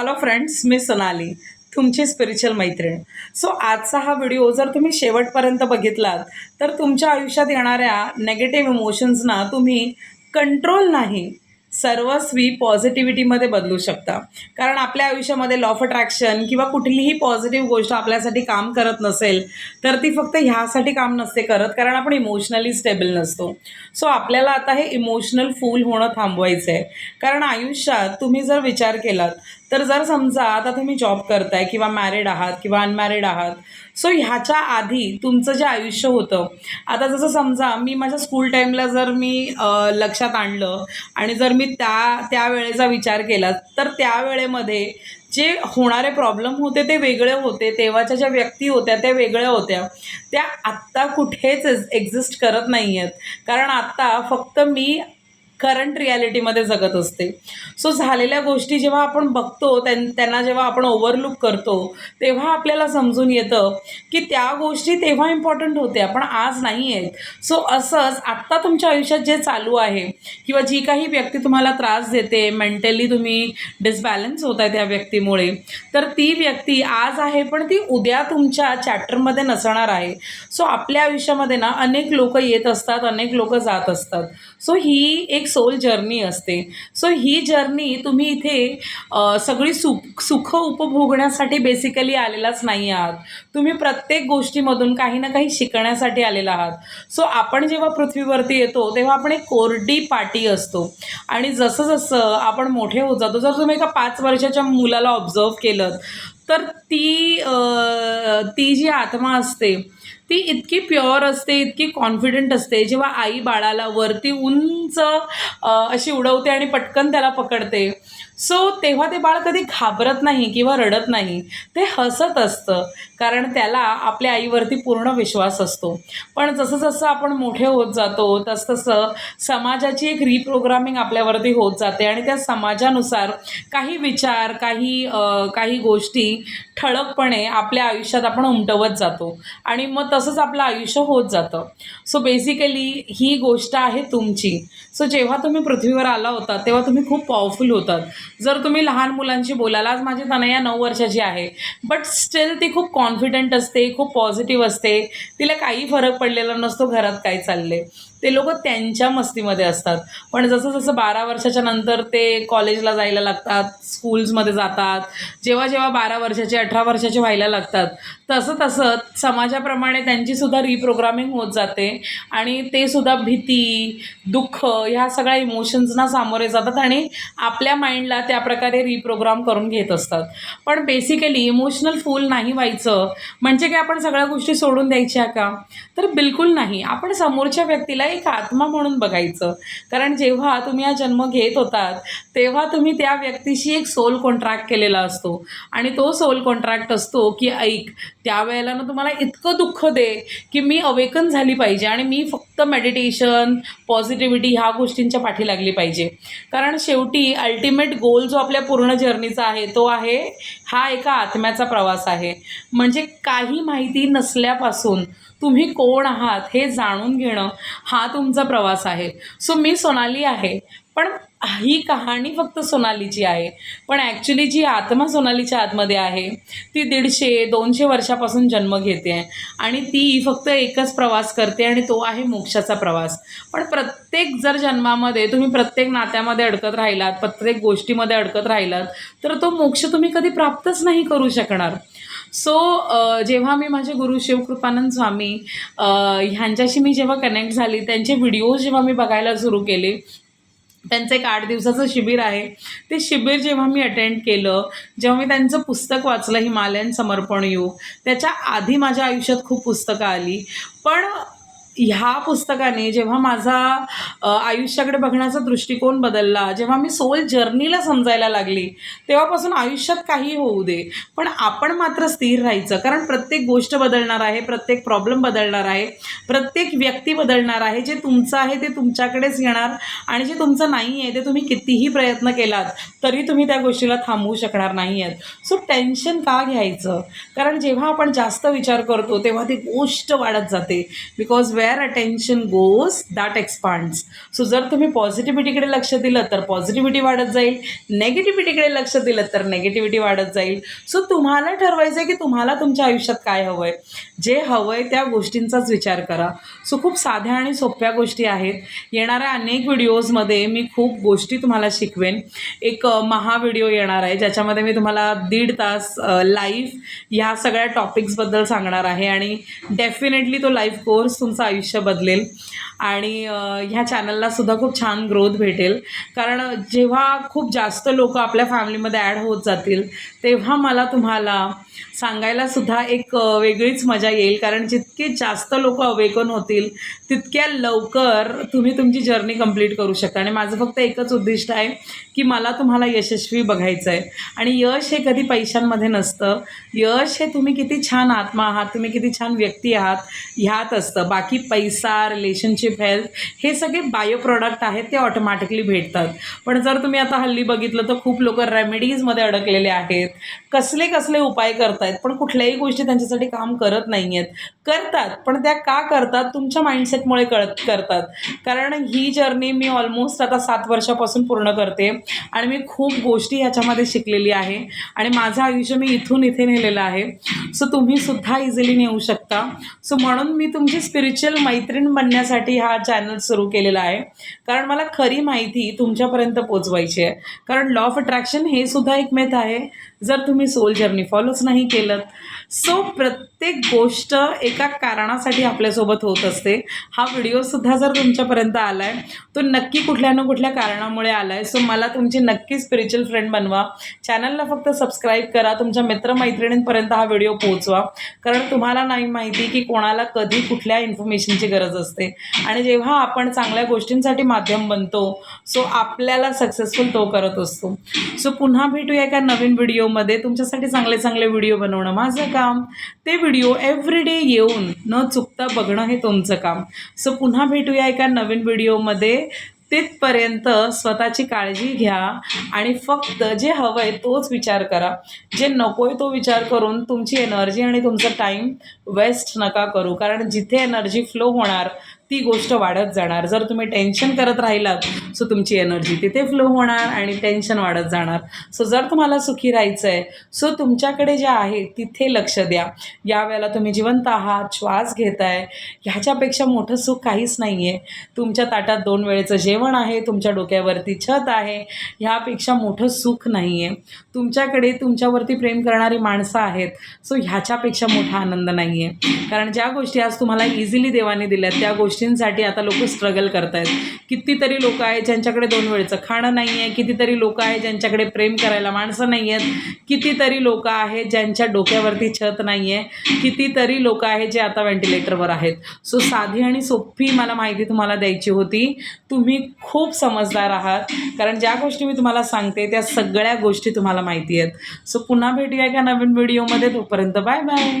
Hello friends मी सोनाली तुमची spiritual मैत्रीण. So आजचा हा व्हिडिओ जर तुम्ही शेवटपर्यंत बघितलात तर तुमच्या आयुष्यात येणाऱ्या नेगेटिव्ह इमोशन्सना तुम्ही कंट्रोल नाही सर्वस्वी पॉझिटिव्हिटीमध्ये बदलू शकता. कारण आपल्या आयुष्यामध्ये लॉ ऑफ अट्रॅक्शन किंवा कुठलीही पॉझिटिव्ह गोष्ट आपल्यासाठी काम करत नसेल तर ती फक्त ह्यासाठी काम नसते करत कारण आपण इमोशनली स्टेबल नसतो. सो आपल्याला आता हे इमोशनल फूल होणं थांबवायचं आहे कारण आयुष्यात तुम्ही जर विचार केलात तर जर समजा आता तुम्ही जॉब करताय किंवा मॅरिड आहात किंवा अनमॅरिड आहात सो ह्याच्या आधी तुमचं जे आयुष्य होतं आता जसं समजा मी माझ्या स्कूल टाईमला जर मी लक्षात आणलं आणि जर मी त्या त्यावेळेचा विचार केला तर त्यावेळेमध्ये जे होणारे प्रॉब्लेम होते ते वेगळे होते तेव्हाच्या ज्या व्यक्ती होत्या त्या वेगळ्या होत्या. त्या आत्ता कुठेच एक्झिस्ट करत नाही आहेत कारण आत्ता फक्त मी करंट रियालिटीमध्ये जगत असते. सो झालेल्या गोष्टी जेव्हा आपण बघतो त्यां त्यांना जेव्हा आपण ओव्हरलुक करतो तेव्हा आपल्याला समजून येतं की त्या गोष्टी तेव्हा इम्पॉर्टंट होत्या पण आज नाही आहेत. सो असंच आत्ता तुमच्या आयुष्यात जे चालू आहे किंवा जी काही व्यक्ती तुम्हाला त्रास देते मेंटली तुम्ही डिसबॅलन्स होत आहे त्या व्यक्तीमुळे तर ती व्यक्ती आज आहे पण ती उद्या तुमच्या चॅप्टरमध्ये नसणार आहे. सो आपल्या आयुष्यामध्ये ना अनेक लोक येत असतात अनेक लोक जात असतात. सो ही एक सोल जर्नी असते. सो ही जर्नी तुम्ही इथे सगळी सुख सुख उपभोगण्यासाठी बेसिकली आलेलाच नाही आहात. तुम्ही प्रत्येक गोष्टीमधून काही ना काही शिकण्यासाठी आलेला आहात. सो आपण जेव्हा पृथ्वीवरती येतो तेव्हा आपण एक कोरडी पाटी असतो. आणि जसं जसं आपण मोठे होत जातो जर तुम्ही एका पाच वर्षाच्या मुलाला ऑब्झर्व केलं तर ती ती जी आत्मा असते ती इतकी प्युअर असते इतकी कॉन्फिडंट असते. जेव्हा आई बाळाला वरती उंच अशी उडवते आणि पटकन त्याला पकडते सो तेव्हा ते बाळ कधी घाबरत नाही किंवा रडत नाही. ते हसत असतं कारण त्याला आपल्या आईवरती पूर्ण विश्वास असतो. पण जसं जसं आपण मोठे होत जातो तसतसं समाजाची एक रिप्रोग्रामिंग आपल्यावरती होत जाते आणि त्या समाजानुसार काही विचार काही काही गोष्टी ठळकपणे आपल्या आयुष्यात आपण उमटवत जातो आणि मग तसंच आपलं आयुष्य होत जातं. सो बेसिकली ही गोष्ट आहे तुमची. सो जेव्हा तुम्ही पृथ्वीवर आला होता तेव्हा तुम्ही खूप पॉवरफुल होतात. जर तुम्ही लहान मुलांशी बोलाल आज माझी तनया नऊ वर्षाची आहे बट स्टील ती खूप कॉन्फिडंट असते खूप पॉझिटिव्ह असते. तिला काही फरक पडलेला नसतो घरात काय चालले ते लोक त्यांच्या मस्तीमध्ये असतात. पण जसं जसं बारा वर्षाच्या नंतर ते कॉलेजला जायला लागतात स्कूल्समध्ये जातात जेव्हा जेव्हा बारा वर्षाचे अठरा वर्षाचे व्हायला लागतात तसं तसं समाजाप्रमाणे त्यांचीसुद्धा रिप्रोग्रामिंग होत जाते. आणि ते सुद्धा भीती दुःख ह्या सगळ्या इमोशन्सना सामोरे जातात आणि आपल्या माइंडला त्या प्रकारे रिप्रोग्राम करून घेत असतात. पण बेसिकली इमोशनल फूल नाही व्हायचं. म्हणजे की आपण सगळ्या गोष्टी सोडून द्यायच्या का? तर बिलकुल नाही. आपण समोरच्या व्यक्तीला एक आत्मा म्हणून बघायचं. कारण जेव्हा तुम्ही हा जन्म घेत होतात तेव्हा तुम्ही त्या व्यक्तीशी एक सोल कॉन्ट्रॅक्ट केलेला असतो. आणि तो सोल कॉन्ट्रॅक्ट असतो की ऐक त्यावेळेला ना तुम्हाला इतकं दुःख दे की मी अवेकन झाली पाहिजे आणि मी फक्त मेडिटेशन पॉझिटिव्हिटी ह्या गोष्टींच्या पाठी लागली पाहिजे. कारण शेवटी अल्टिमेट गोल जो आपल्या पूर्ण जर्नीचा आहे तो आहे हा एका आत्म्याचा प्रवास आहे. म्हणजे काही माहिती नसल्यापासून तुम्ही कोण आहात हे जाणून घेणं हा तुमचा प्रवास आहे. सो मी सोनाली आहे. पण ही कहाणी फक्त सोनालीची आहे. पण ॲक्च्युली जी आत्मा सोनालीच्या आतमध्ये आहे ती दीडशे दोनशे वर्षापासून जन्म घेते आहे आणि ती फक्त एकच प्रवास करते आणि तो आहे मोक्षाचा प्रवास. पण प्रत्येक जर जन्मामध्ये तुम्ही प्रत्येक नात्यामध्ये अडकत राहिलात प्रत्येक गोष्टीमध्ये अडकत राहिलात तर तो मोक्ष तुम्ही कधी प्राप्तच नाही करू शकणार. सो जेव्हा मी माझे गुरु शिवकृपानंद स्वामी ह्यांच्याशी मी जेव्हा कनेक्ट झाली त्यांचे व्हिडिओज जेव्हा मी बघायला सुरू केले त्यांचं एक आठ दिवसाचं शिबिर आहे. ते शिबिर जेव्हा मी अटेंड केलं जेव्हा मी त्यांचं पुस्तक वाचलं हिमालयन समर्पण योग त्याच्या आधी माझ्या आयुष्यात खूप पुस्तकं आली. पण ह्या पुस्तकाने जेव्हा माझा आयुष्याकडे बघण्याचा दृष्टिकोन बदलला जेव्हा मी सोल जर्नीला समजायला लागली तेव्हापासून आयुष्यात काही होऊ दे. पण आपण मात्र स्थिर राहायचं कारण प्रत्येक गोष्ट बदलणार आहे प्रत्येक प्रॉब्लेम बदलणार आहे प्रत्येक व्यक्ती बदलणार आहे जे तुमचं आहे ते तुमच्याकडेच येणार आणि जे तुमचं नाही आहे ते तुम्ही कितीही प्रयत्न केलात तरी तुम्ही त्या गोष्टीला थांबवू शकणार नाही आहेत सो टेन्शन का घ्यायचं? कारण जेव्हा आपण जास्त विचार करतो तेव्हा ती गोष्ट वाढत जाते. Because where where attention goes that expands so जर तुम्ही पॉझिटिव्हिटीकडे लक्ष दिलं तर पॉझिटिव्हिटी वाढत जाईल. नेगेटिव्हिटीकडे लक्ष दिलं तर नेगेटिव्हिटी वाढत जाईल. सो तुम्हाला ठरवायचं आहे की तुम्हाला तुमच्या आयुष्यात काय हवं आहे जे हवं आहे त्या गोष्टींचाच विचार करा. सो खूप साध्या आणि सोप्या गोष्टी आहेत. येणाऱ्या अनेक व्हिडिओजमध्ये मी खूप गोष्टी तुम्हाला शिकवेन. एक महा व्हिडिओ येणार आहे ज्याच्यामध्ये मी तुम्हाला दीड तास लाईव्ह ह्या सगळ्या टॉपिक्सबद्दल सांगणार आहे. आणि डेफिनेटली तो लाईव्ह कोर्स तुमचा आयुष्य बदलेल. आणि ह्या चॅनलला सुद्धा खूप छान ग्रोथ भेटेल. कारण जेव्हा खूप जास्त लोक आपल्या फॅमिलीमध्ये ॲड होत जातील तेव्हा मला तुम्हाला सांगायला सुद्धा एक वेगळीच मजा येईल. कारण जितके जास्त लोक अवेकन होतील तितक्या लवकर तुम्ही तुमची जर्नी कंप्लीट करू शकता. आणि माझं फक्त एकच उद्दिष्ट आहे की मला तुम्हाला यशस्वी बघायचं आहे आणि यश हे कधी पैशांमध्ये नसतं. यश हे तुम्ही किती छान आत्मा आहात तुम्ही किती छान व्यक्ती आहात ह्यात असतं. बाकी पैसा रिलेशनशिप हेल्थ हे सगळे बायो प्रॉडक्ट आहेत ते ऑटोमॅटिकली भेटतात. पण जर तुम्ही आता हल्ली बघितलं तर खूप लोक रेमेडीजमध्ये अडकलेले आहेत. कसले कसले उपाय करतायत पण कुठल्याही गोष्टी त्यांच्यासाठी काम करत नाही आहेत करतात पण त्या का करतात तुमच्या माइंडसेटमुळे कळत करतात. कारण ही जर्नी मी ऑलमोस्ट आता सात वर्षापासून पूर्ण करते आणि मी खूप गोष्टी ह्याच्यामध्ये शिकलेली आहे. आणि माझं आयुष्य मी इथून इथे नेलेलं आहे. सो तुम्ही सुद्धा इझिली नेऊ शकता. सो म्हणून मी तुमची स्पिरिच्युअल मैत्रीण बनण्यासाठी हा चॅनल सुरू केलेला आहे. कारण मला खरी माहिती तुमच्यापर्यंत पोचवायची आहे. कारण लॉ ऑफ अट्रॅक्शन हे सुद्धा एक मेथ आहे. जर तुम्ही सोल जर्नी फॉलोच नाही केलं सो प्रत्येक गोष्ट एका कारणासाठी आपल्यासोबत होत असते. हा व्हिडिओसुद्धा जर तुमच्यापर्यंत आला आहे तो नक्की कुठल्या ना कुठल्या कारणामुळे आला आहे सो मला तुमची नक्की स्पिरिच्युअल फ्रेंड बनवा. चॅनलला फक्त सबस्क्राईब करा. तुमच्या मित्रमैत्रिणींपर्यंत हा व्हिडिओ पोहोचवा कारण तुम्हाला नाही माहिती की कोणाला कधी कुठल्या इन्फॉर्मेशन इन्फॉर्मेशनची गरज असते. आणि जेव्हा आपण चांगल्या गोष्टींसाठी माध्यम बनतो सो आपल्याला सक्सेसफुल तो करत असतो. सो पुन्हा भेटूया एका नवीन व्हिडिओमध्ये तुमच्यासाठी चांगले चांगले व्हिडिओ बनवणं माझं काम. ते व्हिडिओ एव्हरीडे येऊन न चुकता बघणं हे तुमचं काम. सो पुन्हा भेटूया एका नवीन व्हिडिओमध्ये तिथपर्यंत स्वतःची काळजी घ्या आणि फक्त जे हवं आहे तोच विचार करा. जे नको आहे तो विचार करून तुमची एनर्जी आणि तुमचा टाईम वेस्ट नका करू. कारण जिथे एनर्जी फ्लो होणार ती गोष्ट वाढत जाणार. जर तुम्ही टेन्शन करत राहिलात सो तुमची एनर्जी तिथे फ्लो होणार आणि टेन्शन वाढत जाणार. सो जर तुम्हाला सुखी राहायचं आहे सो तुमच्याकडे जे आहे तिथे लक्ष द्या. यावेळेला तुम्ही जिवंत आहात श्वास घेताय ह्याच्यापेक्षा मोठं सुख काहीच नाही आहे तुमच्या ताटात दोन वेळेचं जेवण आहे तुमच्या डोक्यावरती छत आहे ह्यापेक्षा मोठं सुख नाही आहे तुमच्याकडे तुमच्यावरती प्रेम करणारी माणसं आहेत सो ह्याच्यापेक्षा मोठा आनंद नाही आहे कारण ज्या गोष्टी आज तुम्हाला इझिली देवाने दिल्यात त्या गोष्टी गोष्टींसाठी आता लोक स्ट्रगल करत आहेत कितीतरी लोक आहेत ज्यांच्याकडे दोन वेळचं खाणं नाही आहे कितीतरी लोक आहे ज्यांच्याकडे प्रेम करायला माणसं नाही आहेत कितीतरी लोक आहेत ज्यांच्या डोक्यावरती छत नाही आहे कितीतरी लोक आहेत जे आता व्हेंटिलेटरवर आहेत. सो साधी आणि सोपी मला माहिती तुम्हाला द्यायची होती. तुम्ही खूप समजदार आहात. कारण ज्या गोष्टी मी तुम्हाला सांगते त्या सगळ्या गोष्टी तुम्हाला माहिती आहेत. सो पुन्हा भेटूया एका नवीन व्हिडिओमध्ये तोपर्यंत बाय बाय